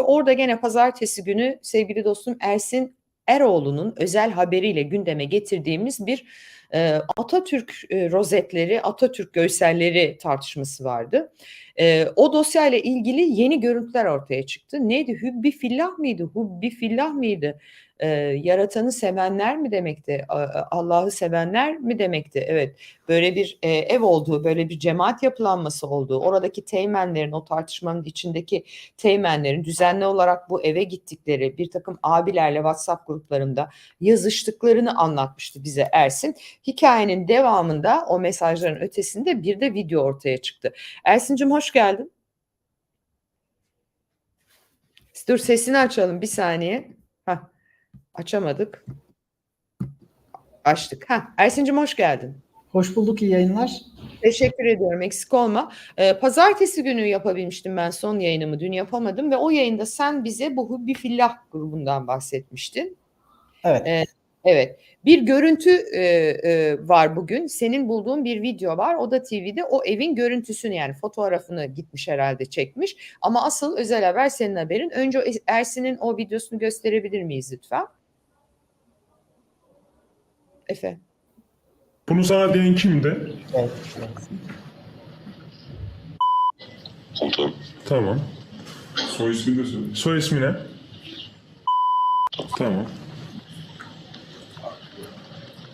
orada gene pazartesi günü sevgili dostum Ersin Eroğlu'nun özel haberiyle gündeme getirdiğimiz bir e, Atatürk e, rozetleri, Atatürk görselleri tartışması vardı. E, o dosyayla ilgili yeni görüntüler ortaya çıktı. Neydi? Hübbi fillah mıydı? Hubbi fillah mıydı? E, yaratanı sevenler mi demekti? Allah'ı sevenler mi demekti? Evet. Böyle bir e, ev olduğu, böyle bir cemaat yapılanması olduğu, oradaki teğmenlerin, o tartışmanın içindeki teğmenlerin düzenli olarak bu eve gittikleri bir takım abilerle WhatsApp gruplarında yazıştıklarını anlatmıştı bize Ersin. Hikayenin devamında o mesajların ötesinde bir de video ortaya çıktı. Ersin'cim hoş geldin. Dur sesini açalım bir saniye. Hah, açamadık. Açtık. Ha, Ersin'cim hoş geldin. Hoş bulduk, iyi yayınlar. Teşekkür ediyorum. Eksik olma. Ee, pazartesi günü yapabilmiştim ben son yayınımı. Dün yapamadım ve o yayında sen bize bu Hubbi Fillah grubundan bahsetmiştin. Evet, Ee, Evet. Bir görüntü e, e, var bugün. Senin bulduğun bir video var. O da TV'de o evin görüntüsünü yani fotoğrafını gitmiş herhalde çekmiş. Ama asıl özel haber senin haberin. Önce Ersin'in o videosunu gösterebilir miyiz lütfen? Efe. Bunu sana diyen kimdi? evet. Komutanım. Tamam. Soy ismini de söyle. Soy ismi ne? Tamam. Tamam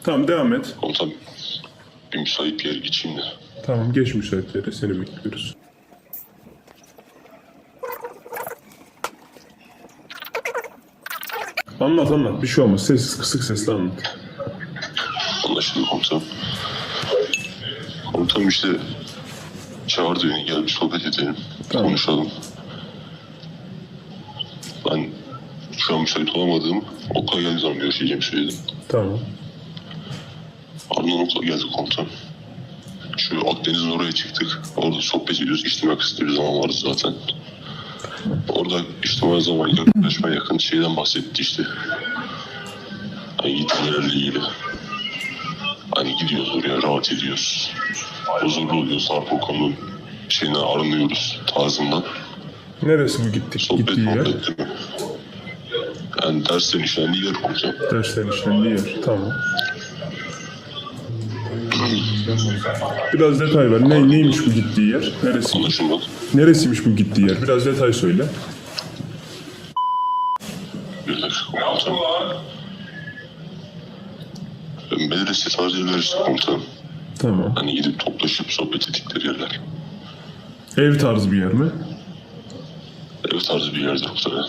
devam et. Komutanım. Bir müsait bir yere geçeyim de. Tamam geç müsaitlere seni bekliyoruz. Anlat anlat bir şey olmaz. Sessiz kısık sesle anlat. Anlaşıldı komutanım. Komutanım işte çağırdı beni gel bir sohbet edelim. Tamam. Konuşalım. Ben şu an müsait olamadığım okula geldiği zaman görüşeceğimi söyledim. Tamam. Okula geldik komutanım. Şu Akdeniz'in oraya çıktık. Orada sohbet ediyoruz. İçtima kısıtlı bir zaman vardı zaten. Orada içtima zaman yaklaşmaya yakın şeyden bahsetti işte. Hani gitmelerle ilgili. Hani gidiyoruz oraya rahat ediyoruz. Huzurlu oluyoruz. Harp okulunun şeyinden arınıyoruz tarzından. Neresi bu gittik Sohbet gittiği yer? Yani derslerin işlendiği yer komutanım. Derslerin işlendiği yer. Tamam. Biraz detay ver. Ne, neymiş bu gittiği yer? Neresi? Anlaşılmadı. Neresiymiş bu gittiği yer? Biraz detay söyle. Komutanım. Medrese tarzı işte komutanım. Tamam. Hani gidip toplaşıp sohbet ettikleri yerler. Ev tarzı bir yer mi? Ev tarzı bir yerdir muhtemelen.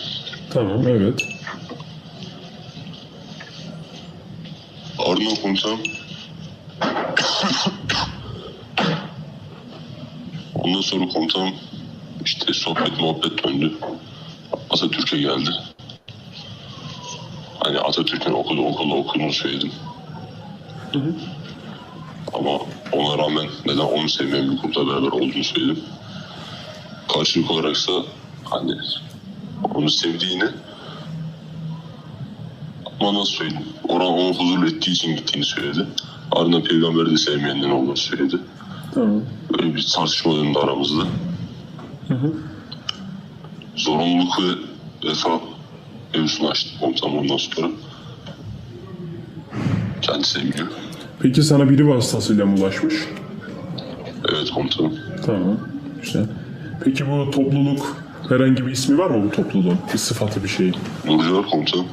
Tamam evet. Ardından komutanım. Ondan sonra komutanım işte sohbet muhabbet döndü. Atatürk'e geldi. Hani Atatürk'ün okulu okulda okuduğunu söyledim. Ama ona rağmen neden onu sevmeyen bir grupla beraber olduğunu söyledim. Karşılık olaraksa hani onu sevdiğini ama nasıl söyleyeyim? Oran onu huzurlu ettiği için gittiğini söyledi. Ardından peygamberi de sevmeyenden olduğunu söyledi. Tamam. Böyle bir tartışma döndü aramızda. Zorunluluk ve vefa mevzusunu açtık komutanım ondan sonra. Kendisi biliyor. Peki sana biri vasıtasıyla mı ulaşmış? Evet komutanım. Tamam. Güzel. Peki bu topluluk herhangi bir ismi var mı bu topluluğun? Bir sıfatı bir şey. Nurcular komutanım.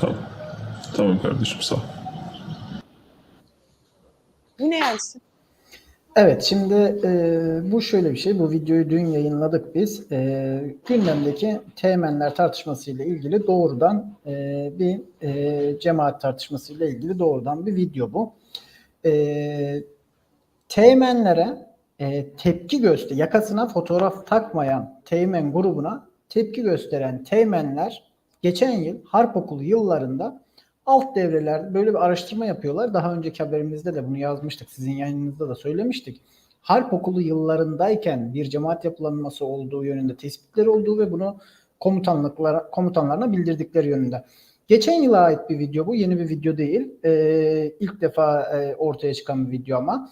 Tamam. Tamam kardeşim sağ ol. Ersin? Evet, şimdi e, bu şöyle bir şey. Bu videoyu dün yayınladık biz. E, gündemdeki teğmenler tartışmasıyla ilgili doğrudan e, bir e, cemaat tartışmasıyla ilgili doğrudan bir video bu. E, teğmenlere e, tepki göster, yakasına fotoğraf takmayan teğmen grubuna tepki gösteren teğmenler geçen yıl Harp Okulu yıllarında alt devreler böyle bir araştırma yapıyorlar. Daha önceki haberimizde de bunu yazmıştık. Sizin yayınınızda da söylemiştik. Harp Okulu yıllarındayken bir cemaat yapılanması olduğu yönünde tespitleri olduğu ve bunu komutanlıklara komutanlarına bildirdikleri yönünde. Geçen yıla ait bir video bu. Yeni bir video değil. Ee, ilk defa e, ortaya çıkan bir video ama.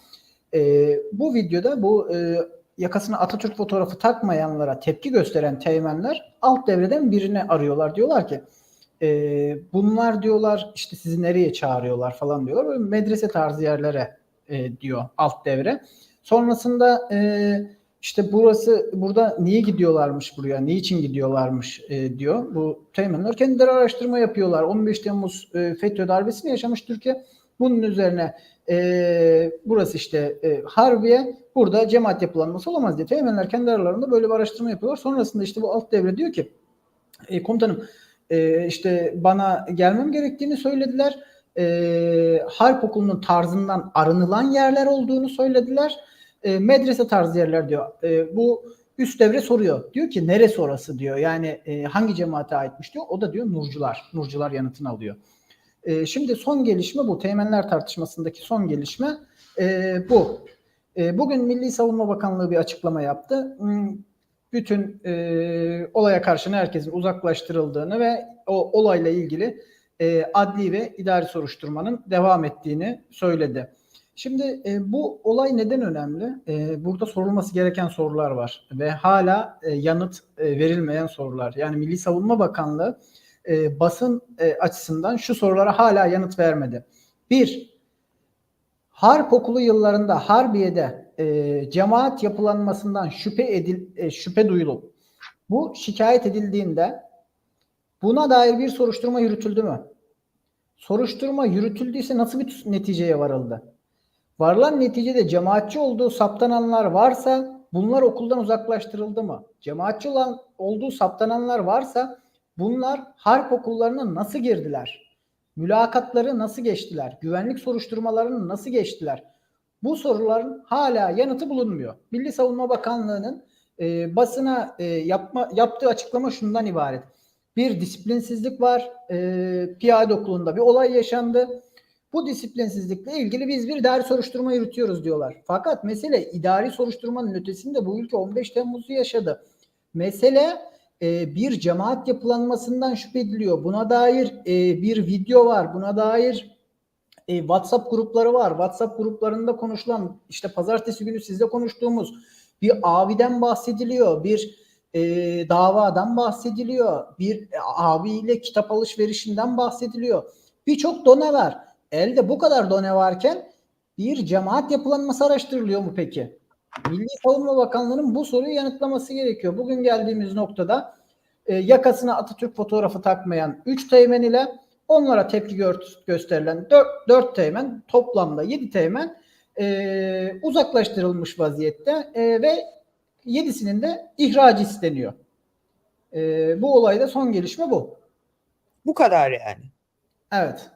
Ee, bu videoda bu e, yakasına Atatürk fotoğrafı takmayanlara tepki gösteren teğmenler alt devreden birini arıyorlar. Diyorlar ki e, bunlar diyorlar işte sizi nereye çağırıyorlar falan diyorlar. Böyle medrese tarzı yerlere e, diyor alt devre. Sonrasında e, işte burası burada niye gidiyorlarmış buraya, niçin gidiyorlarmış e, diyor. Bu teğmenler kendileri araştırma yapıyorlar. 15 Temmuz e, FETÖ darbesini yaşamış Türkiye. Bunun üzerine e, burası işte e, Harbiye, burada cemaat yapılanması olamaz diye. Teğmenler kendi aralarında böyle bir araştırma yapıyorlar. Sonrasında işte bu alt devre diyor ki e, komutanım e, işte bana gelmem gerektiğini söylediler. E, harp okulunun tarzından arınılan yerler olduğunu söylediler. E, medrese tarzı yerler diyor. E, bu üst devre soruyor. Diyor ki neresi orası diyor. Yani e, hangi cemaate aitmiş diyor. O da diyor Nurcular. Nurcular yanıtını alıyor. E, şimdi son gelişme bu. Teğmenler tartışmasındaki son gelişme e, bu. E, bugün Milli Savunma Bakanlığı bir açıklama yaptı. Bütün e, olaya karşı herkesin uzaklaştırıldığını ve o olayla ilgili e, adli ve idari soruşturmanın devam ettiğini söyledi. Şimdi e, bu olay neden önemli? E, burada sorulması gereken sorular var ve hala e, yanıt e, verilmeyen sorular. Yani Milli Savunma Bakanlığı e, basın e, açısından şu sorulara hala yanıt vermedi. Bir, Harp okulu yıllarında Harbiye'de e, cemaat yapılanmasından şüphe edil e, şüphe duyulup bu şikayet edildiğinde buna dair bir soruşturma yürütüldü mü? Soruşturma yürütüldüyse nasıl bir neticeye varıldı? Varılan neticede cemaatçi olduğu saptananlar varsa bunlar okuldan uzaklaştırıldı mı? Cemaatçi olan olduğu saptananlar varsa bunlar harp okullarına nasıl girdiler? Mülakatları nasıl geçtiler? Güvenlik soruşturmalarını nasıl geçtiler? Bu soruların hala yanıtı bulunmuyor. Milli Savunma Bakanlığı'nın e, basına e, yapma, yaptığı açıklama şundan ibaret. Bir disiplinsizlik var. E, piyade okulunda bir olay yaşandı. Bu disiplinsizlikle ilgili biz bir idari soruşturma yürütüyoruz diyorlar. Fakat mesele idari soruşturmanın ötesinde bu ülke 15 Temmuz'u yaşadı. Mesele e, bir cemaat yapılanmasından şüphe ediliyor. Buna dair e, bir video var. Buna dair e, WhatsApp grupları var. WhatsApp gruplarında konuşulan işte pazartesi günü sizle konuştuğumuz bir abiden bahsediliyor. Bir e, davadan bahsediliyor. Bir e, abiyle kitap alışverişinden bahsediliyor. Birçok done var. Elde bu kadar done varken bir cemaat yapılanması araştırılıyor mu peki? Milli Savunma Bakanlığı'nın bu soruyu yanıtlaması gerekiyor. Bugün geldiğimiz noktada e, yakasına Atatürk fotoğrafı takmayan 3 teğmen ile onlara tepki gö- gösterilen 4, 4 teğmen toplamda 7 teğmen e, uzaklaştırılmış vaziyette e, ve 7'sinin de ihracı isteniyor. E, bu olayda son gelişme bu. Bu kadar yani. Evet.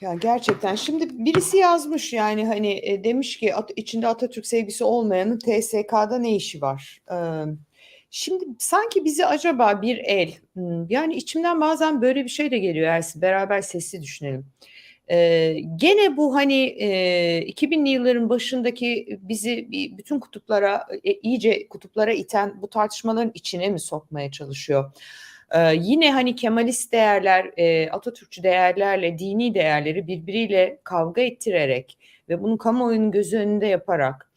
Ya gerçekten şimdi birisi yazmış yani hani e, demiş ki at, içinde Atatürk sevgisi olmayanın TSK'da ne işi var? Ee, şimdi sanki bizi acaba bir el hmm, yani içimden bazen böyle bir şey de geliyor Ersin beraber sesli düşünelim. Ee, gene bu hani e, 2000'li yılların başındaki bizi bütün kutuplara e, iyice kutuplara iten bu tartışmaların içine mi sokmaya çalışıyor? Ee, yine hani Kemalist değerler, e, Atatürkçü değerlerle dini değerleri birbiriyle kavga ettirerek ve bunu kamuoyunun gözü önünde yaparak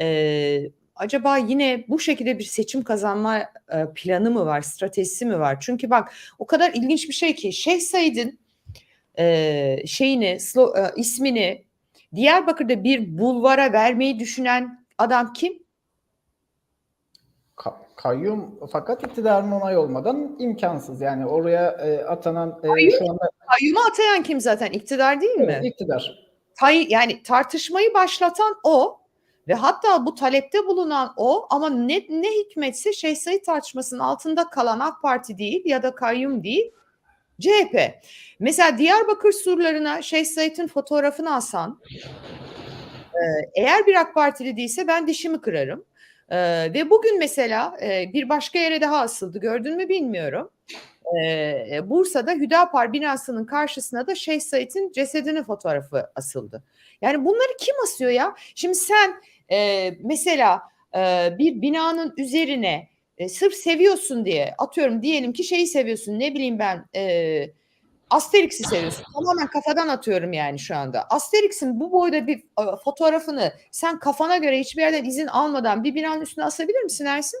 e, acaba yine bu şekilde bir seçim kazanma e, planı mı var, stratejisi mi var? Çünkü bak o kadar ilginç bir şey ki Şeyh Said'in e, şeyini, slo- e, ismini Diyarbakır'da bir bulvara vermeyi düşünen adam kim? Ka- kayyum fakat iktidarın onay olmadan imkansız. Yani oraya e, atanan e, Kayyum şu anda Kayyum'u atayan kim zaten? İktidar değil mi? evet, iktidar. Tay- yani tartışmayı başlatan o ve hatta bu talepte bulunan o ama ne, ne hikmetse Şeyh Said tartışmasının altında kalan AK Parti değil ya da kayyum değil CHP. Mesela Diyarbakır surlarına Şeyh fotoğrafını asan e, eğer bir AK Partili değilse ben dişimi kırarım. E, ve bugün mesela e, bir başka yere daha asıldı gördün mü bilmiyorum. E, Bursa'da Hüdapar binasının karşısına da Şeyh Said'in cesedinin fotoğrafı asıldı. Yani bunları kim asıyor ya? Şimdi sen e, mesela e, bir binanın üzerine e, sırf seviyorsun diye atıyorum diyelim ki şeyi seviyorsun ne bileyim ben e, Asterix'i seviyorsun. Tamamen kafadan atıyorum yani şu anda. Asterix'in bu boyda bir e, fotoğrafını sen kafana göre hiçbir yerden izin almadan bir binanın üstüne asabilir misin Ersin?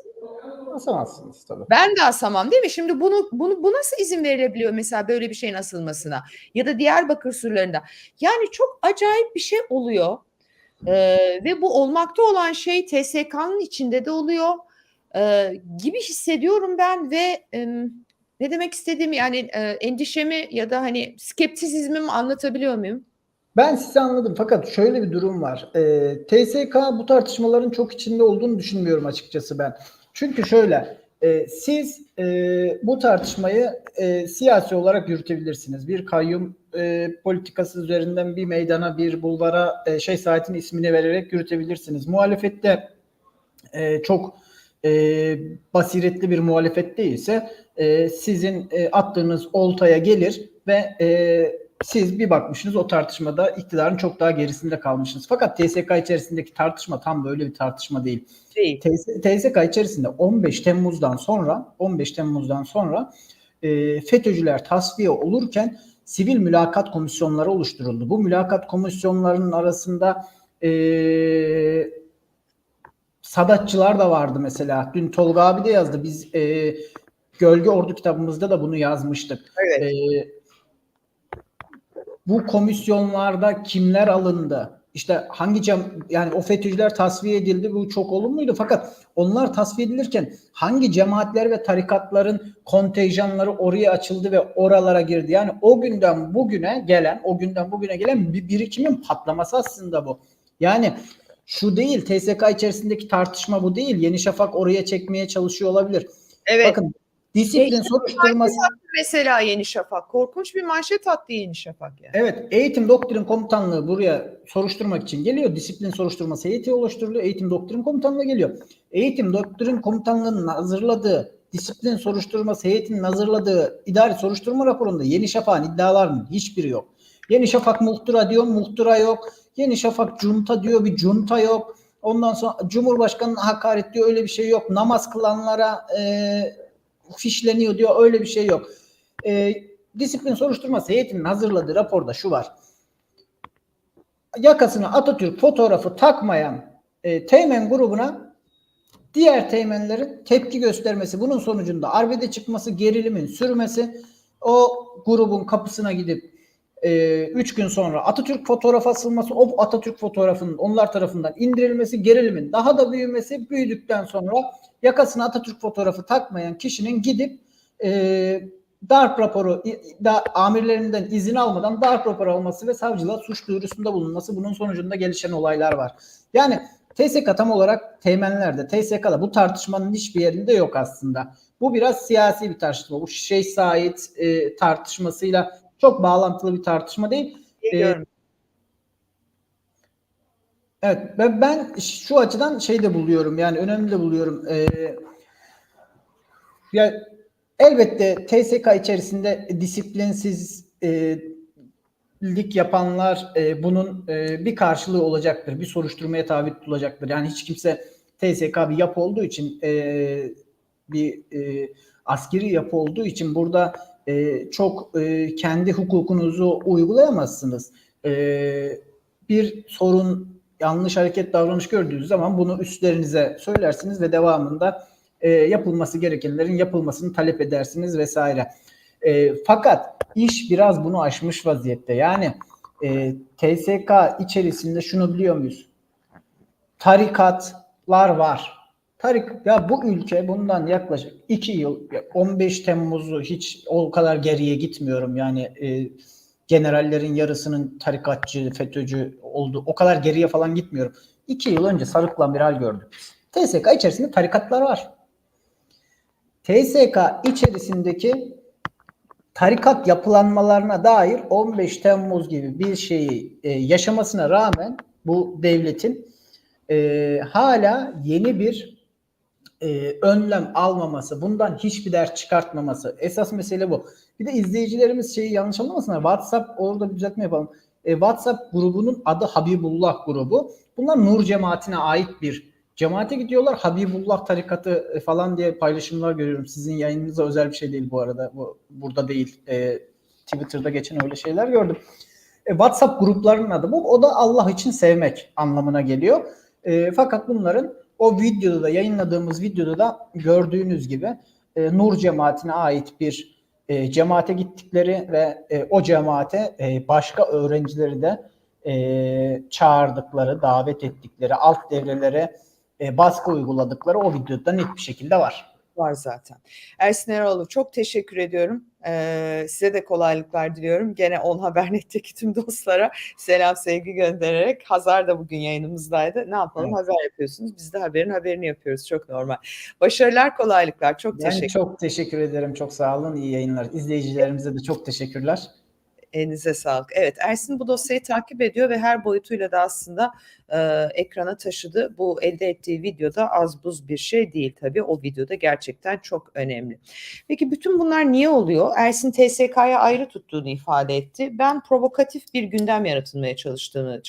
Asamazsınız tabii. Ben de asamam değil mi? Şimdi bunu bunu bu nasıl izin verilebiliyor mesela böyle bir şeyin asılmasına ya da Diyarbakır surlarında. Yani çok acayip bir şey oluyor. Ee, ve bu olmakta olan şey TSK'nın içinde de oluyor ee, gibi hissediyorum ben ve em, ne demek istediğimi yani e, endişemi ya da hani skeptisizmimi anlatabiliyor muyum? Ben sizi anladım fakat şöyle bir durum var. Ee, TSK bu tartışmaların çok içinde olduğunu düşünmüyorum açıkçası ben. Çünkü şöyle e, siz e, bu tartışmayı e, siyasi olarak yürütebilirsiniz. Bir kayyum e, politikası üzerinden bir meydana bir bulvara e, şey saatin ismini vererek yürütebilirsiniz. Muhalefette e, çok e, basiretli bir muhalefet değilse e, sizin e, attığınız oltaya gelir ve e, siz bir bakmışsınız o tartışmada iktidarın çok daha gerisinde kalmışsınız. Fakat TSK içerisindeki tartışma tam böyle bir tartışma değil. Değil. TS TSK içerisinde 15 Temmuz'dan sonra 15 Temmuz'dan sonra e, FETÖ'cüler tasfiye olurken sivil mülakat komisyonları oluşturuldu. Bu mülakat komisyonlarının arasında e, Sadatçılar da vardı mesela. Dün Tolga abi de yazdı. Biz e, Gölge Ordu kitabımızda da bunu yazmıştık. Evet. E, bu komisyonlarda kimler alındı? İşte hangi cam yani o FETÖ'cüler tasfiye edildi bu çok olumluydu fakat onlar tasfiye edilirken hangi cemaatler ve tarikatların kontenjanları oraya açıldı ve oralara girdi. Yani o günden bugüne gelen o günden bugüne gelen bir birikimin patlaması aslında bu. Yani şu değil TSK içerisindeki tartışma bu değil. Yeni Şafak oraya çekmeye çalışıyor olabilir. Evet. Bakın disiplin soruşturması Mesela Yeni Şafak. Korkunç bir manşet attı Yeni Şafak yani. Evet, eğitim doktrin komutanlığı buraya soruşturmak için geliyor. Disiplin soruşturması heyeti oluşturuluyor. Eğitim doktrin komutanlığı geliyor. Eğitim doktrin komutanlığının hazırladığı disiplin soruşturması heyetinin hazırladığı idari soruşturma raporunda Yeni Şafak'ın iddialarının hiçbiri yok. Yeni Şafak muhtıra diyor, muhtıra yok. Yeni Şafak junta diyor, bir junta yok. Ondan sonra Cumhurbaşkanı'na hakaret diyor, öyle bir şey yok. Namaz kılanlara e, fişleniyor diyor, öyle bir şey yok. E, disiplin soruşturması heyetinin hazırladığı raporda şu var. Yakasına Atatürk fotoğrafı takmayan e, Teğmen grubuna diğer teğmenlerin tepki göstermesi, bunun sonucunda arbede çıkması, gerilimin sürmesi, o grubun kapısına gidip e, üç gün sonra Atatürk fotoğrafı asılması, o Atatürk fotoğrafının onlar tarafından indirilmesi, gerilimin daha da büyümesi, büyüdükten sonra yakasına Atatürk fotoğrafı takmayan kişinin gidip e, darp raporu da amirlerinden izin almadan darp raporu alması ve savcılığa suç duyurusunda bulunması bunun sonucunda gelişen olaylar var. Yani TSK tam olarak teğmenlerde, TSK'da bu tartışmanın hiçbir yerinde yok aslında. Bu biraz siyasi bir tartışma. Bu Şeyh Said e, tartışmasıyla çok bağlantılı bir tartışma değil. Geliyorum. Evet ben, ben şu açıdan şey de buluyorum yani önemli de buluyorum. Ee, ya elbette TSK içerisinde disiplinsiz e, lik yapanlar e, bunun e, bir karşılığı olacaktır. Bir soruşturmaya tabi tutulacaktır. Yani hiç kimse TSK bir yapı olduğu için e, bir e, askeri yapı olduğu için burada e, çok e, kendi hukukunuzu uygulayamazsınız. E, bir sorun yanlış hareket davranış gördüğünüz zaman bunu üstlerinize söylersiniz ve devamında e, yapılması gerekenlerin yapılmasını talep edersiniz vesaire. E, fakat iş biraz bunu aşmış vaziyette. Yani e, TSK içerisinde şunu biliyor muyuz? Tarikatlar var. Tarik ya bu ülke bundan yaklaşık 2 yıl 15 Temmuz'u hiç o kadar geriye gitmiyorum. Yani e, generallerin yarısının tarikatçı, FETÖ'cü oldu. O kadar geriye falan gitmiyorum. 2 yıl önce sarıklan bir hal gördük. TSK içerisinde tarikatlar var. TSK içerisindeki tarikat yapılanmalarına dair 15 Temmuz gibi bir şeyi e, yaşamasına rağmen bu devletin e, hala yeni bir e, önlem almaması, bundan hiçbir ders çıkartmaması. Esas mesele bu. Bir de izleyicilerimiz şeyi yanlış anlamasınlar. WhatsApp orada bir düzeltme yapalım. E, WhatsApp grubunun adı Habibullah grubu. Bunlar Nur cemaatine ait bir cemaate gidiyorlar. Habibullah tarikatı e, falan diye paylaşımlar görüyorum. Sizin yayınınıza özel bir şey değil bu arada. Bu burada değil. E, Twitter'da geçen öyle şeyler gördüm. E, WhatsApp gruplarının adı bu. O da Allah için sevmek anlamına geliyor. E, fakat bunların o videoda da yayınladığımız videoda da gördüğünüz gibi e, Nur cemaatine ait bir e, cemaate gittikleri ve e, o cemaate e, başka öğrencileri de e, çağırdıkları, davet ettikleri, alt devrelere e, baskı uyguladıkları o videoda net bir şekilde var. Var zaten. Ersin Eroğlu çok teşekkür ediyorum. Ee, size de kolaylıklar diliyorum. Gene On Haber.net'teki tüm dostlara selam sevgi göndererek. Hazar da bugün yayınımızdaydı. Ne yapalım Evet. haber yapıyorsunuz. Biz de haberin haberini yapıyoruz. Çok normal. Başarılar kolaylıklar. Çok Ben teşekkür çok teşekkür ederim. Çok sağ olun. İyi yayınlar. İzleyicilerimize de çok teşekkürler. Elinize sağlık. Evet Ersin bu dosyayı takip ediyor ve her boyutuyla da aslında e, ekrana taşıdı. Bu elde ettiği videoda az buz bir şey değil tabii. O videoda gerçekten çok önemli. Peki bütün bunlar niye oluyor? Ersin TSK'ya ayrı tuttuğunu ifade etti. Ben provokatif bir gündem yaratılmaya çalıştığını